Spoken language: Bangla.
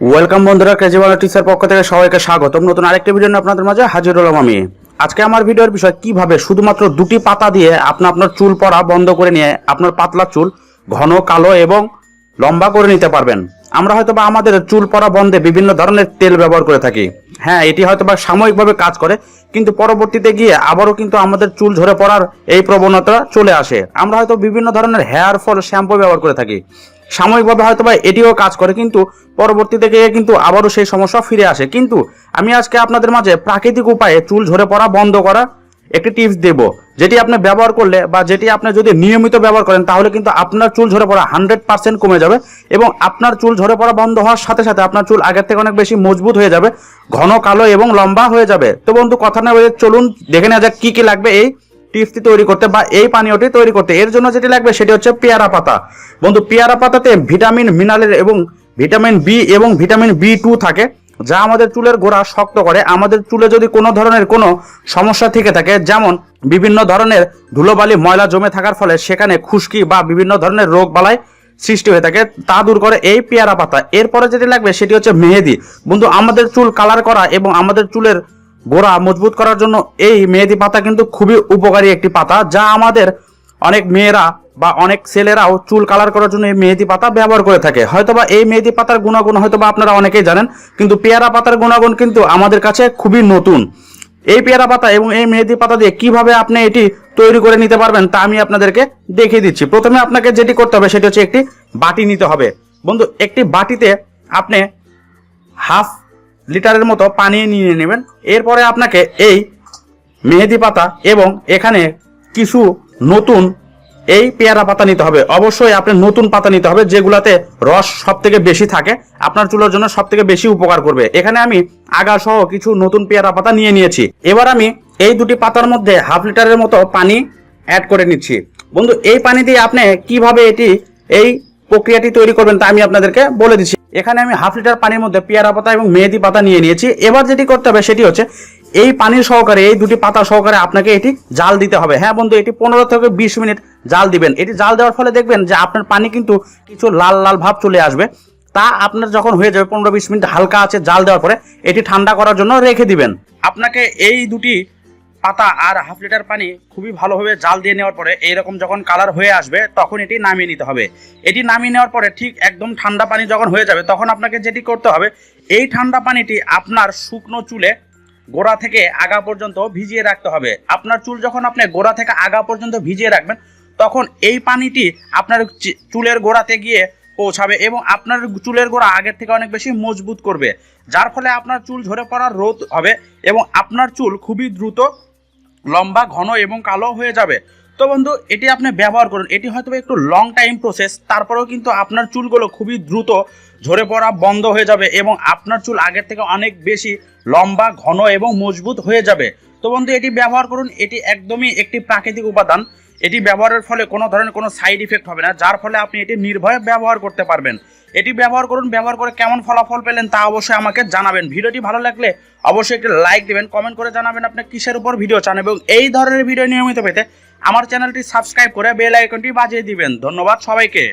ওয়েলকাম বন্ধুরা কেজিওয়ালা টিচার পক্ষ থেকে সবাইকে স্বাগতম। নতুন আরেকটি ভিডিও নিয়ে আপনাদের মাঝে হাজির হলাম আমি। আজকে আমার ভিডিওর বিষয় কীভাবে শুধুমাত্র দুটি পাতা দিয়ে আপনি আপনার চুল পড়া বন্ধ করে নিয়ে আপনার পাতলা চুল ঘন, কালো এবং লম্বা করে নিতে পারবেন। আমরা হয়তো বা আমাদের চুল পড়া বন্ধে বিভিন্ন ধরনের তেল ব্যবহার করে থাকি। হ্যাঁ এটি হয়তো বা সাময়িকভাবে কাজ করে, কিন্তু পরবর্তীতে গিয়ে আবারও কিন্তু আমাদের চুল ঝরে পড়ার এই প্রবণতা চলে আসে। আমরা হয়তো বিভিন্ন ধরনের হেয়ার ফল, শ্যাম্পু ব্যবহার করে থাকি। সাময়িকভাবে হয়তো বা এটিও কাজ করে, কিন্তু পরবর্তীতে গিয়ে কিন্তু আবারও সেই সমস্যা ফিরে আসে। কিন্তু আমি আজকে আপনাদের মাঝে প্রাকৃতিক উপায়ে চুল ঝরে পড়া বন্ধ করা একটি টিপস দেব, যেটি আপনি ব্যবহার করলে বা যেটি আপনি যদি নিয়মিত ব্যবহার করেন, তাহলে কিন্তু আপনার চুল ঝরে পড়া হান্ড্রেড পার্সেন্ট কমে যাবে এবং আপনার চুল ঝরে পড়া বন্ধ হওয়ার সাথে সাথে আপনার চুল আগের থেকে অনেক বেশি মজবুত হয়ে যাবে, ঘন কালো এবং লম্বা হয়ে যাবে। তো বন্ধু, কথা না বলে চলুন, দেখে নেওয়া যাক কি কি লাগবে এই টিপসটি তৈরি করতে বা এই পানীয়টি তৈরি করতে এর জন্য যেটি লাগবে সেটি হচ্ছে পেয়ারা পাতা। বন্ধু, পেয়ারা পাতাতে ভিটামিন মিনারেল এবং ভিটামিন বি এবং ভিটামিন বি টু থাকে, যা আমাদের চুলের গোড়া শক্ত করে। আমাদের চুলে যদি কোনো ধরনের কোনো সমস্যা থেকে থাকে, যেমন বিভিন্ন ধরনের ধুলোবালি, ময়লা জমে থাকার ফলে সেখানে খুশকি বা বিভিন্ন ধরনের রোগ বালাই সৃষ্টি হয়ে থাকে, তা দূর করে এই পেয়ারা পাতা। এরপরে যেটি লাগবে সেটি হচ্ছে মেহেদি। বন্ধু, আমাদের চুল কালার করা এবং আমাদের চুলের গোড়া মজবুত করার জন্য এই মেহেদি পাতা কিন্তু খুবই উপকারী একটি পাতা, যা আমাদের অনেক মেয়েরা বা অনেক ছেলেরাও চুল কালার করার জন্য এই মেহেদি পাতা ব্যবহার করে থাকে। হয়তোবা এই মেহেদি পাতার গুণাগুণ হয়তোবা আপনারা অনেকেই জানেন, কিন্তু পেয়ারা পাতার গুণাগুণ কিন্তু আমাদের কাছে খুবই নতুন। এই পেয়ারা পাতা এবং এই মেহেদি পাতা দিয়ে কীভাবে আপনি এটি তৈরি করে নিতে পারবেন তা আমি আপনাদেরকে দেখিয়ে দিচ্ছি। প্রথমে আপনাকে যেটি করতে হবে সেটি হচ্ছে একটি বাটি নিতে হবে। বন্ধু, একটি বাটিতে আপনি হাফ লিটারের মতো পানি নিয়ে নেবেন। এরপরে আপনাকে এই মেহেদি পাতা এবং এখানে কিছু নতুন এই পেয়ারা পাতা নিতে হবে। অবশ্যই আপনি নতুন পাতা নিতে হবে যেগুলাতে রস সব থেকে বেশি থাকে। আপনার চুলের জন্য সব থেকে বেশি উপকার করবে। এখানে আমি আগা সহ কিছু নতুন পেয়ারা পাতা নিয়ে নিয়েছি। এবার আমি এই দুটি পাতার মধ্যে হাফ লিটারের মতো পানি অ্যাড করে নিচ্ছি। বন্ধু, এই পানি দিয়ে আপনি কীভাবে এটি এই প্রক্রিয়াটি তৈরি করবেন তা আমি আপনাদেরকে বলে দিচ্ছি। এখানে আমি হাফ লিটার পানির মধ্যে পেয়ারা পাতা এবং মেহেদি পাতা নিয়ে নিয়েছি। এবার যেটি করতে হবে সেটি হচ্ছে এই পানির সহকারে, এই দুটি পাতা সহকারে আপনাকে এটি জাল দিতে হবে। হ্যাঁ বন্ধু, এটি পনেরো থেকে বিশ মিনিট জাল দিবেন। এটি জাল দেওয়ার ফলে দেখবেন যে আপনার পানি কিন্তু কিছু লাল লাল ভাব চলে আসবে। তা আপনার যখন হয়ে যাবে পনেরো বিশ মিনিট হালকা আছে জাল দেওয়ার পরে, এটি ঠান্ডা করার জন্য রেখে দিবেন। আপনাকে এই দুটি পাতা আর হাফ লিটার পানি খুবই ভালোভাবে জাল দিয়ে নেওয়ার পরে এইরকম যখন কালার হয়ে আসবে, তখন এটি নামিয়ে নিতে হবে। এটি নামিয়ে নেওয়ার পরে ঠিক একদম ঠান্ডা পানি যখন হয়ে যাবে, তখন আপনাকে যেটি করতে হবে, এই ঠান্ডা পানিটি আপনার শুকনো চুলে গোড়া থেকে আগা পর্যন্ত ভিজিয়ে রাখতে হবে। আপনার চুল যখন আপনি গোড়া থেকে আগা পর্যন্ত ভিজিয়ে রাখবেন, তখন এই পানিটি আপনার চুলের গোড়াতে গিয়ে পৌঁছাবে এবং আপনার চুলের গোড়া আগের থেকে অনেক বেশি মজবুত করবে। যার ফলে আপনার চুল ঝরে পড়ার রোধ হবে এবং আপনার চুল খুবই দ্রুত লম্বা, ঘন এবং কালো হয়ে যাবে। তো বন্ধু, এটি আপনি ব্যবহার করুন। এটি হয়তো একটু লং টাইম প্রসেস তারপরেও কিন্তু আপনার চুলগুলো খুবই দ্রুত ঝরে পড়া বন্ধ হয়ে যাবে এবং আপনার চুল আগের থেকে অনেক বেশি লম্বা, ঘন এবং মজবুত হয়ে যাবে। তো বন্ধু, এটি ব্যবহার করুন। এটি একদমই একটি প্রাকৃতিক উপাদান। এটি ব্যবহারের ফলে কোনো ধরনের কোনো সাইড ইফেক্ট হবে না, যার ফলে আপনি এটি নির্ভয়ে ব্যবহার করতে পারবেন। এটি ব্যবহার করুন, ব্যবহার করে কেমন ফলাফল পেলেন তা অবশ্যই আমাকে জানাবেন। ভিডিওটি ভালো লাগলে অবশ্যই একটি লাইক দেবেন কমেন্ট করে জানাবেন আপনি কিসের উপর ভিডিও চান এবং এই ধরনের ভিডিও নিয়মিত পেতে আমার চ্যানেলটি সাবস্ক্রাইব করে বেল আইকনটি বাজিয়ে দিবেন। ধন্যবাদ সবাইকে।